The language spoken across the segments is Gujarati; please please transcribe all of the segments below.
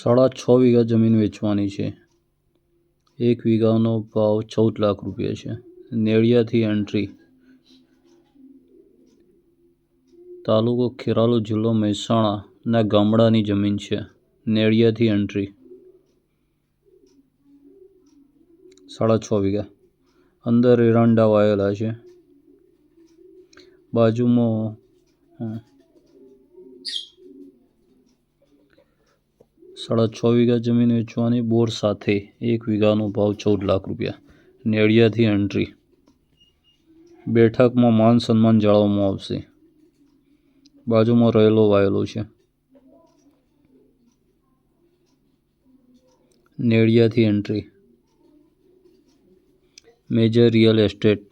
સાડા છ વીઘા જમીન વેચવાની છે. એક વીઘાનો ભાવ ચૌદ લાખ રૂપિયા છે. નેળિયાથી એન્ટ્રી તાલુકો ખેરાલુ જિલ્લો મહેસાણાના ગામડાની જમીન છે. નેળિયાથી એન્ટ્રી સાડા છ વીઘા. અંદર એરંડા વાયેલા છે. બાજુમાં સાડા છ વીઘા જમીન વેચવાની, બોર સાથે એક વીઘાનો ભાવ ચૌદ લાખ રૂપિયા. નેડિયાથી એન્ટ્રી બેઠકમાં માન સન્માન જાળવવામાં આવશે. બાજુમાં રહેલો વાયેલો છે. નેડિયાથી એન્ટ્રી મેજર રિયલ એસ્ટેટ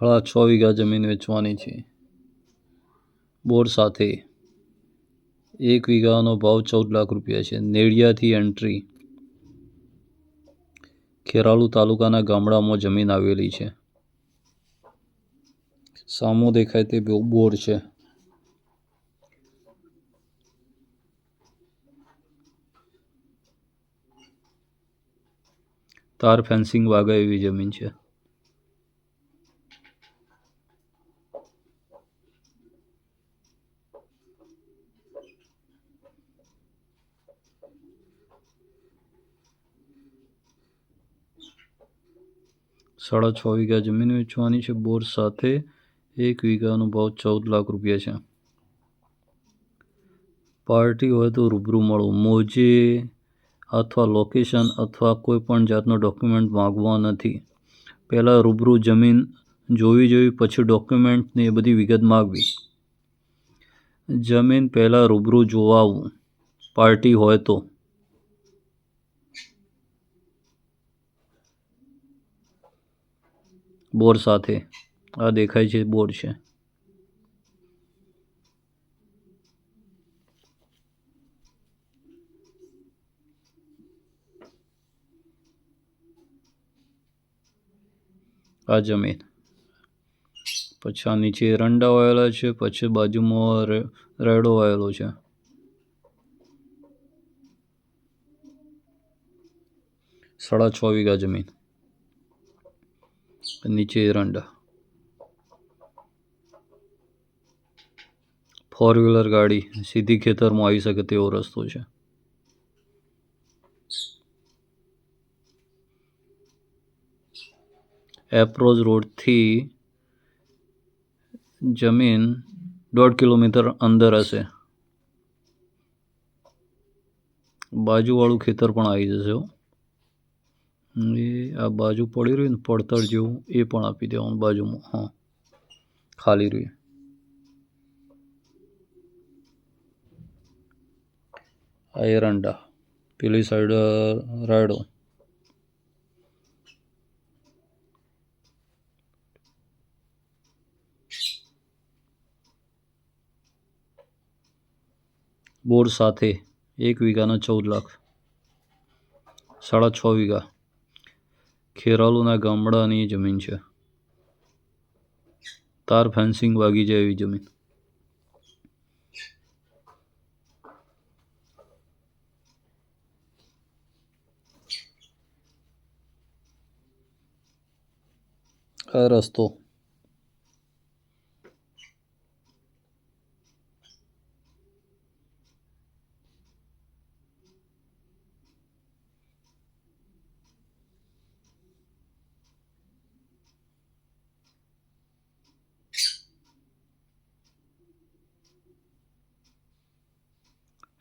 હળા છ વીઘા જમીન વેચવાની છે. બોર સાથે એક વીઘાનો ભાવ ચૌદ લાખ રૂપિયા છે. નેડિયાથી એન્ટ્રી ખેરાલુ તાલુકાના ગામડામાં જમીન આવેલી છે. સામો દેખાય તે બોર છે. તાર ફેન્સિંગ વાગા એવી જમીન છે. સાડા છ વીઘા જમીન વેચવાની છે. બોર સાથે એક વીઘાનો ભાવ ચૌદ લાખ રૂપિયા છે. પાર્ટી હોય તો રૂબરૂ મળવું મોજે અથવા લોકેશન અથવા કોઈ પણ જાતનો ડોક્યુમેન્ટ માગવા નથી. પહેલાં રૂબરૂ જમીન જોવી જોવી પછી ડોક્યુમેન્ટને એ બધી વિગત માગવી. જમીન પહેલાં રૂબરૂ જોવાવું. પાર્ટી હોય તો. બોર સાથે. આ દેખાય છે બોર છે. આ જમીન. પછી આ નીચે એરંડા વાયેલા છે, પછી બાજુમાં રેડો વાયેલો છે. સાડા છ વીઘા જમીન. નીચે એરંડા. ફોર વ્હીલર ગાડી, સીધી ખેતરમાં આવી શકે તેવો રસ્તો છે. એપ્રોચ રોડથી જમીન દોઢ કિલોમીટર અંદર હશે. બાજુવાળું ખેતર પણ આવી જશે હો. એ આ બાજુ પડી રહ્યું ને, પડતર જેવું, એ પણ આપી દેવાનું બાજુમાં, હા. ખાલી રહ્યું આ એરંડા પેલી સાઈડ રાયડો. બોર સાથે એક વીઘાના ચૌદ લાખ, સાડા છ વીઘા. ખેરાલુના ગામડાની જમીન છે. તાર ફેન્સિંગ વાગી જાય એવી જમીન. આ રસ્તો.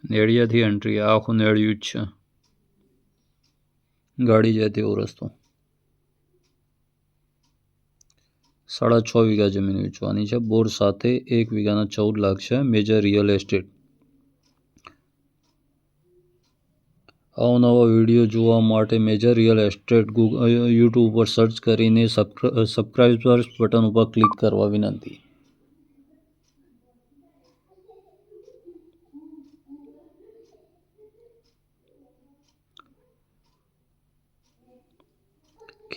નેળિયાથી એન્ટ્રી આખું નેળિયું જ છે. ગાડી જાય તેવો રસ્તો. સાડા છ વીઘા જમીન વેચવાની છે. બોર સાથે એક વીઘાના ચૌદ લાખ છે. મેજર રિયલ એસ્ટેટ અવનવા વીડિયો જોવા માટે મેજર રિયલ એસ્ટેટ યુટ્યુબ ઉપર સર્ચ કરીને સબસ્ક્રાઇબ બટન ઉપર ક્લિક કરવા વિનંતી.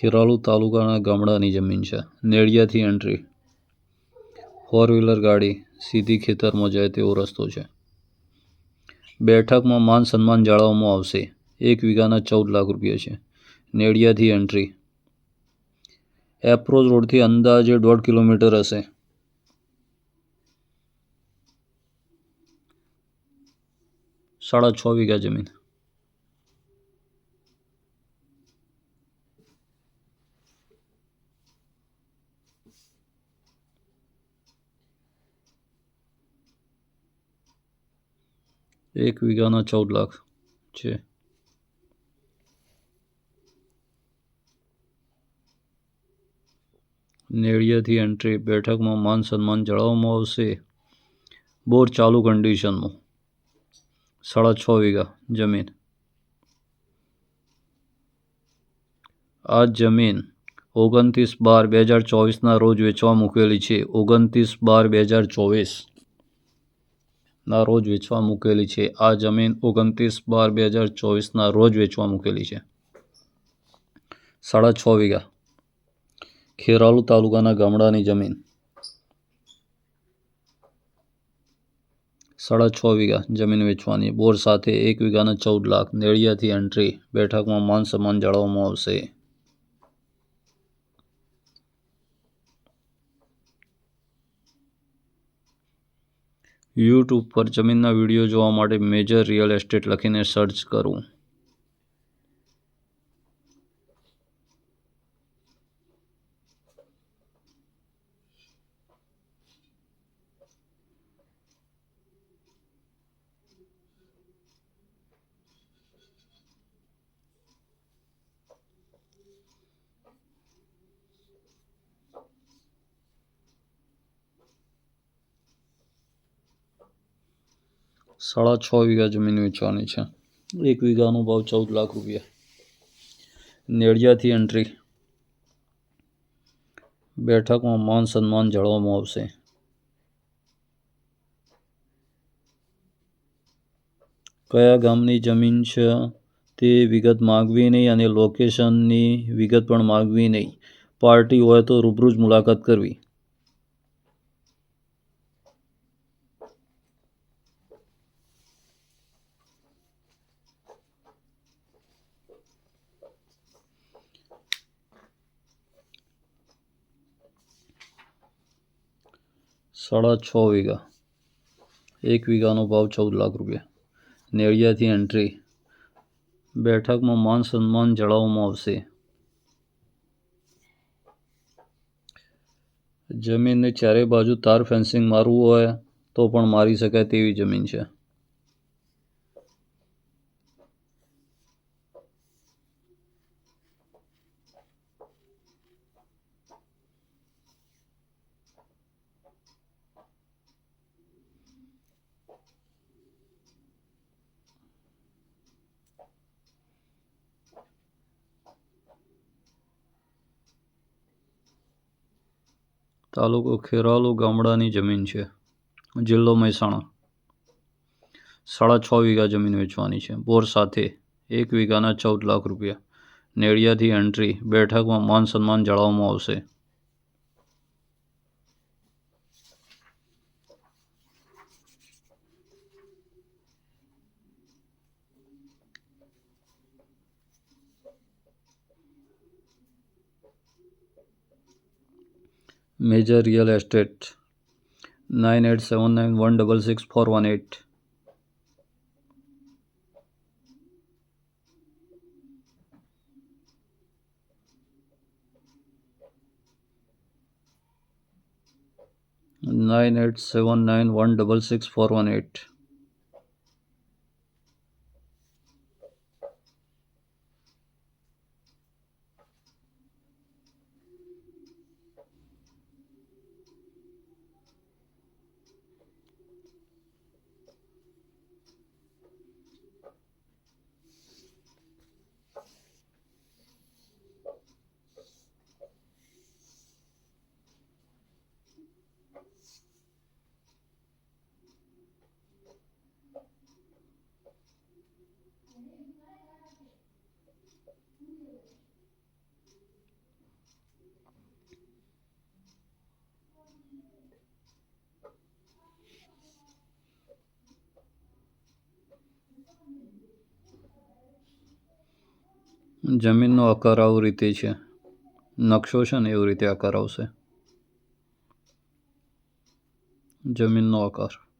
ખેરાલુ તાલુકાના ગામડાની જમીન છે. નેળિયાથી એન્ટ્રી ફોર વ્હીલર ગાડી, સીધી ખેતરમાં જાય તેવો રસ્તો છે. બેઠકમાં માન સન્માન જાળવવામાં આવશે. એક વીઘાના ચૌદ લાખ રૂપિયા છે. નેળિયાથી એન્ટ્રી એપ્રોચ રોડથી અંદાજે દોઢ કિલોમીટર હશે. સાડા છ વીઘા જમીન. એક વીઘાના ચૌદ લાખ છે નેળિયાથી એન્ટ્રી બેઠકમાં માન સન્માન જળવવામાં આવશે બોર ચાલુ કન્ડિશનમાં સાડા છ વીઘા જમીન આ જમીન ઓગણત્રીસ બાર બે હજાર ચોવીસના રોજ વેચવા મૂકેલી છે ઓગણત્રીસ બાર બે હજાર ચોવીસ ના રોજ વેચવા મૂકેલી છે. આ જમીન ઓગણત્રીસ બાર બે હજાર ચોવીસના રોજ વેચવા મૂકેલી છે. સાડા છ વીઘા. ખેરાલુ તાલુકાના ગામડાની જમીન. સાડા છ વીઘા જમીન વેચવાની. બોર સાથે એક વીઘાના ચૌદ લાખ. નેળિયાથી એન્ટ્રી બેઠકમાં માન સન્માન જાળવવામાં આવશે. યુટ્યુબ પર જમીનના વીડિયો જોવા માટે મેજર રિયલ એસ્ટેટ લખીને સર્ચ કરવું સાડા છ વીઘા જમીન વેચવાની છે. એક વીઘાનો ભાવ ચૌદ લાખ રૂપિયા. નેડિયાથી એન્ટ્રી બેઠકમાં માન સન્માન જાળવવામાં આવશે. કયા ગામની જમીન છે તે વિગત માગવી નહીં અને લોકેશનની વિગત પણ માગવી નહીં. પાર્ટી હોય તો રૂબરૂ જ મુલાકાત કરવી. સાડા છ વીઘા. એક વીઘાનો ભાવ ચૌદ લાખ રૂપિયા. નેળિયાથી એન્ટ્રી બેઠકમાં માન સન્માન જળાવવામાં આવશે. જમીનને ચારે બાજુ તાર ફેન્સિંગ મારવું હોય તો પણ મારી શકાય તેવી જમીન છે. તાલુકો ખેરાલુ ગામડાની જમીન છે. જિલ્લો મહેસાણા. સાડા છ વીઘા જમીન વેચવાની છે. બોર સાથે એક વીઘાના ચૌદ લાખ રૂપિયા. નેડિયાથી એન્ટ્રી બેઠકમાં માન સન્માન જાળવવામાં આવશે. major real estate 9879166418 nine eight seven nine one double six four one eight. જમીનનો આકાર આવું રીતે છે. નકશો છે ને એવી રીતે આકાર આવશે. જમીનનો આકાર.